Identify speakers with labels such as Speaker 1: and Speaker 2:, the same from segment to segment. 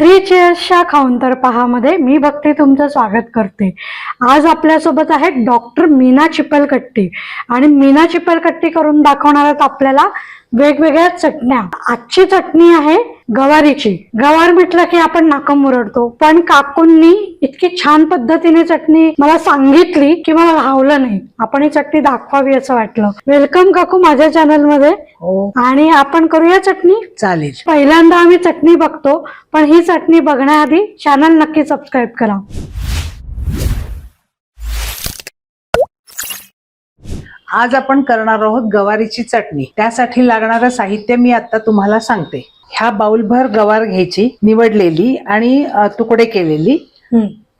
Speaker 1: Three चेअर्सच्या खाऊन तर पहामध्ये मी भक्ती तुमचं स्वागत करते. आज आपल्यासोबत आहेत डॉक्टर मीना चिपलकट्टी. आणि मीना चिपलकट्टी करून दाखवणार आहेत आपल्याला वेगवेगळ्या चटण्या. आजची चटणी आहे गवारीची. गवार म्हटलं की आपण नाकं मुरडतो. पण काकूंनी इतकी छान पद्धतीने चटणी मला सांगितली की मला भावलं नाही. आपण ही चटणी दाखवावी असं वाटलं. वेलकम काकू माझ्या चॅनलमध्ये
Speaker 2: हो.
Speaker 1: आणि आपण करूया चटणी?
Speaker 2: चालेल.
Speaker 1: पहिल्यांदा आम्ही चटणी बघतो. पण ही चटणी बघण्याआधी चॅनल नक्की सबस्क्राईब करा.
Speaker 2: आज आपण करणार आहोत गवारीची चटणी. त्यासाठी लागणारं साहित्य मी आता तुम्हाला सांगते. ह्या बाउलभर गवार घ्यायची निवडलेली आणि तुकडे केलेली.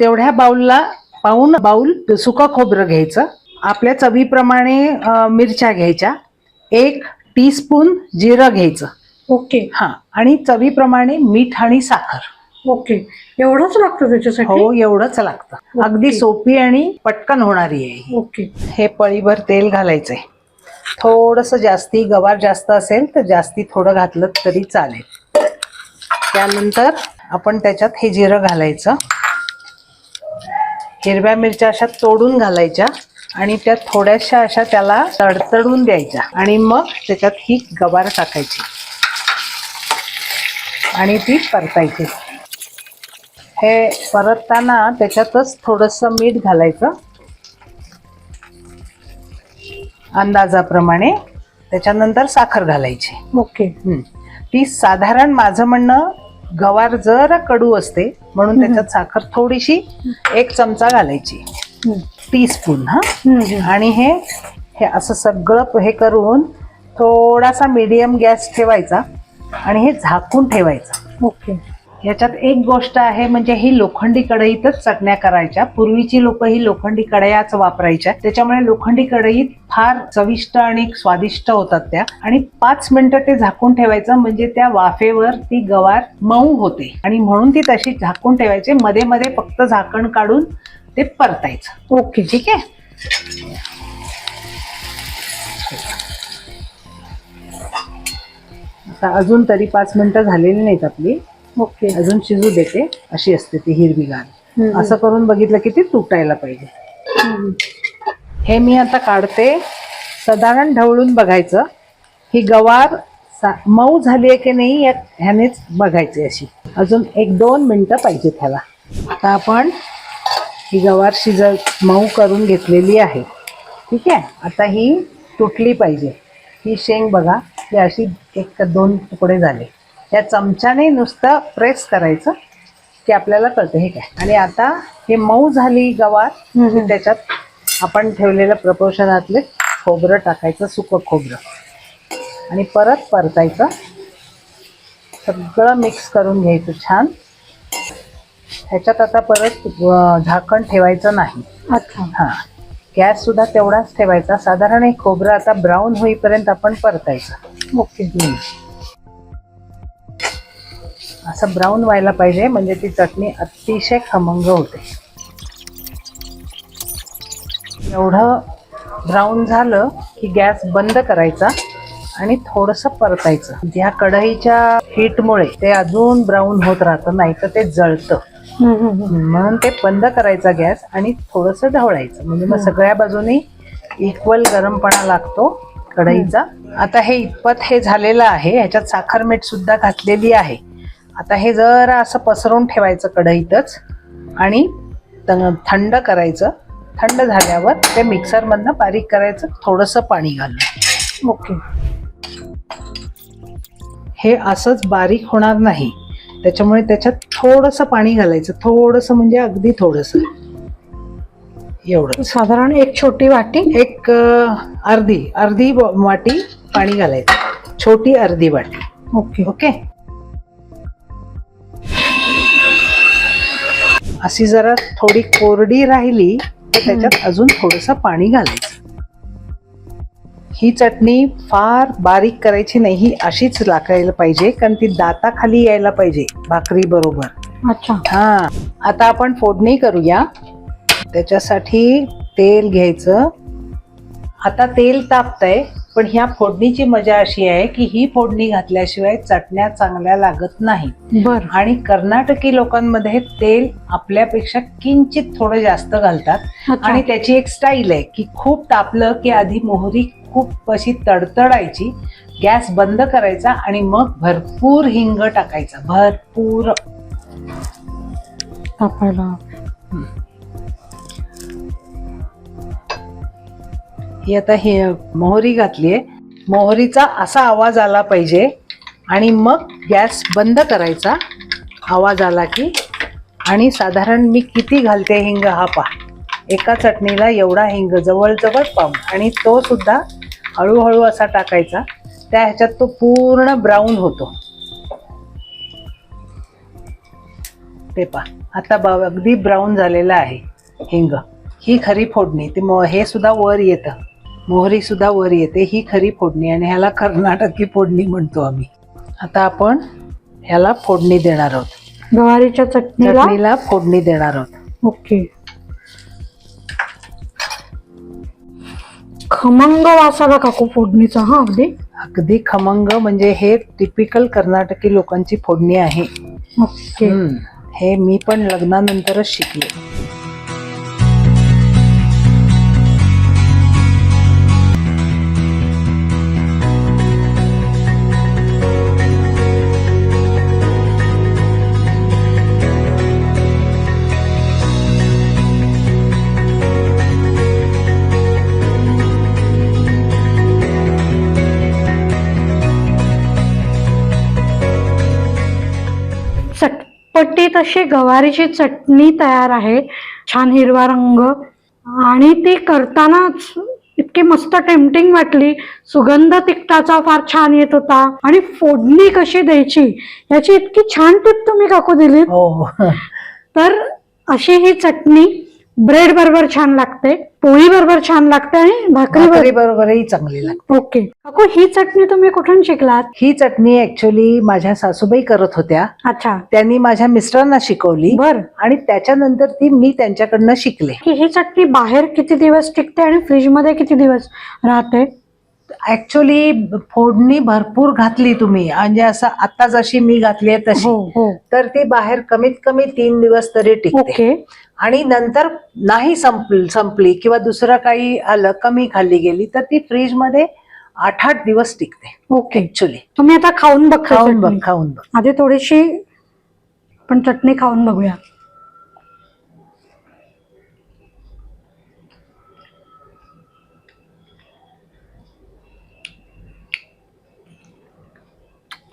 Speaker 2: तेवढ्या बाउलला पाऊन बाउल सुकं खोबरं घ्यायचं. आपल्या चवीप्रमाणे मिरच्या घ्यायच्या. एक टीस्पून जिरं घ्यायचं.
Speaker 1: ओके.
Speaker 2: हा. आणि चवीप्रमाणे मीठ आणि साखर.
Speaker 1: ओके. एवढंच लागतं त्याच्यासाठी?
Speaker 2: हो एवढंच लागतं. अगदी सोपी आणि पटकन होणारी आहे ही.
Speaker 1: ओके.
Speaker 2: हे पळीभर तेल घालायचंय. थोडस जास्ती गवार जास्त असेल तर जास्ती थोडं घातलं तरी चालेल. त्यानंतर आपण त्याच्यात हे जिरं घालायचं. हिरव्या मिरच्या अशा तोडून घालायच्या आणि त्या थोड्याशा अशा त्याला तडतडून द्यायच्या आणि मग त्याच्यात ही गवार टाकायची आणि ती परतायची. हे परतताना त्याच्यातच थोडंसं मीठ घालायचं. अंदाजाप्रमाणे. त्याच्यानंतर साखर घालायची.
Speaker 1: ओके.
Speaker 2: ती साधारण माझं म्हणणं गवार जरा कडू असते म्हणून त्याच्यात साखर थोडीशी एक चमचा घालायची.
Speaker 1: हम्म.
Speaker 2: टीस्पून हा. आणि हे हे असं सगळं हे करून थोडासा मीडियम गॅस ठेवायचा आणि हे झाकून ठेवायचं.
Speaker 1: ओके.
Speaker 2: ह्याच्यात एक गोष्ट आहे म्हणजे ही लोखंडी कढईतच चटण्या करायच्या. पूर्वीची लोक ही लोखंडी कढयाच वापरायच्या. त्याच्यामुळे लोखंडी कढईत फार चविष्ट आणि स्वादिष्ट होतात त्या. आणि पाच मिनिटं ते झाकून ठेवायचं म्हणजे त्या वाफेवर ती गवार मऊ होते. आणि म्हणून ती तशी झाकून ठेवायची. मध्ये मध्ये फक्त झाकण काढून ते परतायचं.
Speaker 1: ओके
Speaker 2: ठीक आहे? आता अजून तरी पाच मिनिटं झालेली नाहीत आपली.
Speaker 1: ओके.
Speaker 2: अजून शिजू देते अशी असते ती हिरवीगार. असं करून बघितलं की ती तुटायला पाहिजे. हे मी आता काढते. साधारण ढवळून बघायचं. ही गवार सा- मऊ झाली आहे की नाही ह्यानेच बघायची अशी. अजून एक दोन मिनिटं पाहिजेत ह्याला. आता आपण ही गवार शिज मऊ करून घेतलेली आहे. ठीक आहे? आता ही तुटली पाहिजे. ही शेंग बघा ही अशी एक दोन तुकडे झाले. या चमच्याने नुसतं प्रेस करायचं की आपल्याला कळतं. हे काय? आणि आता हे मऊ झाली गवार त्याच्यात आपण ठेवलेलं प्रपोर्शनातले खोबरं टाकायचं सुकं खोबरं. आणि परत परतायचं. सगळं मिक्स करून घ्यायचं छान. ह्याच्यात आता परत झाकण ठेवायचं नाही.
Speaker 1: अच्छा.
Speaker 2: हां. गॅस सुद्धा तेवढाच ठेवायचा. साधारण एक खोबरं आता ब्राऊन होईपर्यंत आपण परतायचं.
Speaker 1: ओके.
Speaker 2: असं ब्राऊन व्हायला पाहिजे म्हणजे ती चटणी अतिशय खमंग होते. एवढं ब्राऊन झालं की गॅस बंद करायचा आणि थोडंसं परतायचं. ह्या कढईच्या हीटमुळे ते अजून ब्राऊन होत राहतं नाही तर ते जळतं. म्हणून ते बंद करायचा गॅस आणि थोडंसं ढवळायचं. म्हणजे मग सगळ्या बाजूनी इक्वल गरमपणा लागतो कढईचा. आता हे इतपत हे झालेलं आहे ह्याच्यात साखर मीठ सुद्धा घातलेली आहे. आता हे जरा असं पसरून ठेवायचं कढईतच आणि थंड करायचं. थंड झाल्यावर ते मिक्सरमधनं बारीक करायचं थोडंसं पाणी घालून.
Speaker 1: ओके.
Speaker 2: हे असंच बारीक होणार नाही. त्याच्यामुळे त्याच्यात थोडंसं पाणी घालायचं. थोडंसं म्हणजे अगदी थोडंसं. एवढं.
Speaker 1: साधारण एक छोटी वाटी?
Speaker 2: एक अर्धी. अर्धी वाटी पाणी घालायचं. छोटी अर्धी वाटी.
Speaker 1: ओके.
Speaker 2: ओके? अशी जरा थोडी कोरडी राहिली तर त्याच्यात अजून थोडंसं पाणी घालायचं. ही चटणी फार बारीक करायची नाही ही अशीच लागायला पाहिजे कारण ती दाताखाली यायला पाहिजे भाकरी बरोबर.
Speaker 1: अच्छा.
Speaker 2: हा आता आपण फोडणी करूया. त्याच्यासाठी तेल घ्यायचं. आता तेल तापतंय. पण ह्या फोडणीची मजा अशी आहे की ही फोडणी घातल्याशिवाय चटण्या चांगल्या लागत नाही
Speaker 1: बर.
Speaker 2: आणि कर्नाटकी लोकांमध्ये तेल आपल्यापेक्षा किंचित थोडं जास्त घालतात. आणि त्याची एक स्टाईल आहे की खूप तापलं की आधी मोहरी खूप अशी तडतडायची गॅस बंद करायचा आणि मग भरपूर हिंग टाकायचा. भरपूर.
Speaker 1: तापायला.
Speaker 2: ही आता हे मोहरी घातली आहे मोहरीचा असा आवाज आला पाहिजे आणि मग गॅस बंद करायचा आवाज आला की आणि साधारण मी किती घालते हिंग हा पा एका चटणीला एवढा हिंग जवळजवळ पाहू आणि तो सुद्धा हळूहळू असा टाकायचा. त्या ह्याच्यात तो पूर्ण ब्राऊन होतो. ते पा आता बा अगदी ब्राऊन झालेला आहे हिंग. ही खरी फोडणी. ते मो हे सुद्धा वर येतं. मोहरी सुद्धा वर येते ही खरी फोडणी आणि ह्याला कर्नाटकी फोडणी म्हणतो आम्ही. आता आपण ह्याला फोडणी देणार आहोत.
Speaker 1: गवारीच्या चटणीला?
Speaker 2: चटणीला फोडणी देणार आहोत.
Speaker 1: ओके. खमंग वास आला काकू फोडणीचा हा अगदी?
Speaker 2: अगदी खमंग म्हणजे हे टिपिकल कर्नाटकी लोकांची फोडणी आहे.
Speaker 1: ओके.
Speaker 2: हे मी पण लग्नानंतरच शिकले.
Speaker 1: चटपटीत अशी गवारीची चटणी तयार आहे. छान हिरवा रंग. आणि ती करतानाच इतकी मस्त टेम्पटिंग वाटली. सुगंध तिखटाचा फार छान येत होता. आणि फोडणी कशी द्यायची याची इतकी छान टिप तुम्ही काकू दिलीत.
Speaker 2: हो
Speaker 1: तर अशी ही चटणी ब्रेड बरोबर छान लागते पोळी बरोबर छान लागते आणि भाकरी
Speaker 2: भाकरी बरोबरही चांगली लागते.
Speaker 1: ओके. काकू ही चटणी तुम्ही कुठून शिकलात?
Speaker 2: ही चटणी ऍक्च्युली माझ्या सासूबाई करत होत्या.
Speaker 1: अच्छा.
Speaker 2: त्यांनी माझ्या मिस्टरांना शिकवली
Speaker 1: बर.
Speaker 2: आणि त्याच्यानंतर ती मी त्यांच्याकडनं शिकले.
Speaker 1: की ही चटणी बाहेर किती दिवस टिकते आणि फ्रीजमध्ये किती दिवस राहते?
Speaker 2: ऍक्च्युली फोडणी भरपूर घातली तुम्ही. म्हणजे असं आता जशी मी घातली आहे तशी.
Speaker 1: हो हो.
Speaker 2: तर ती बाहेर कमीत कमी तीन दिवस तरी टिकते.
Speaker 1: ओके.
Speaker 2: आणि नंतर नाही संपली संपली किंवा दुसरं काही आलं कमी खाल्ली गेली तर ती फ्रीजमध्ये आठ आठ दिवस टिकते.
Speaker 1: ओके.
Speaker 2: ऍक्च्युली
Speaker 1: तुम्ही आता खाऊन बघता
Speaker 2: खाऊन बघ. खाऊन बघ.
Speaker 1: आधी थोडीशी पण चटणी खाऊन बघूया.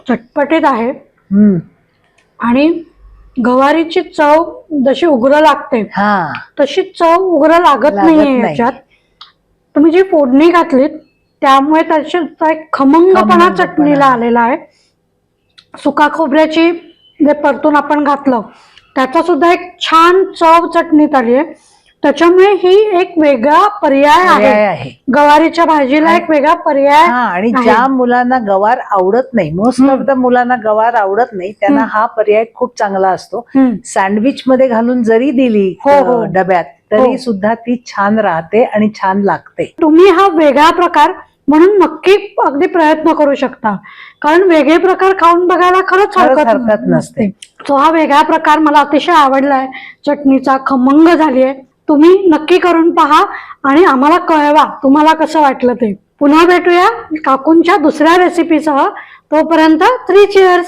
Speaker 1: चटपटीत आहे
Speaker 2: हम्म.
Speaker 1: आणि गवारीची चव जशी उग्र लागते
Speaker 2: हा
Speaker 1: तशी चव उग्र लागत
Speaker 2: लागत
Speaker 1: नाहीये
Speaker 2: नाही.
Speaker 1: याच्यात तुम्ही जी फोडणी घातलीत त्यामुळे त्याच्या एक खमंगपणा
Speaker 2: खमंगपणा.
Speaker 1: चटणीला आलेला आहे सुका खोबऱ्याची जे परतून आपण घातलं त्याचा सुद्धा एक छान चव चटणीत आली आहे त्याच्यामुळे ही एक वेगळा पर्याय
Speaker 2: पर्याय
Speaker 1: आहे
Speaker 2: आहे
Speaker 1: गवारीच्या भाजीला एक वेगळा पर्याय
Speaker 2: हा आणि
Speaker 1: आहे.
Speaker 2: ज्या मुलांना गवार आवडत नाही मोस्ट ऑफ द मुलांना गवार आवडत नाही त्यांना
Speaker 1: हम्म.
Speaker 2: हा पर्याय खूप चांगला असतो
Speaker 1: हम्म.
Speaker 2: सँडविच मध्ये घालून जरी दिली
Speaker 1: हो, हो.
Speaker 2: डब्यात
Speaker 1: हो.
Speaker 2: तरी सुद्धा ती छान राहते आणि छान लागते
Speaker 1: तुम्ही हा वेगळा प्रकार म्हणून नक्की अगदी प्रयत्न करू शकता कारण वेगळे प्रकार खाऊन बघायला खरंच
Speaker 2: खरंच
Speaker 1: हरकत
Speaker 2: हरकत नसते.
Speaker 1: तो हा वेगळा प्रकार मला अतिशय आवडलाय चटणीचा खमंग झालीये तुम्ही नक्की करून पहा आणि आम्हाला कळवा. तुम्हाला कसं वाटलं ते? पुन्हा भेटूया काकूंच्या दुसऱ्या रेसिपीसह तोपर्यंत थ्री चिअर्स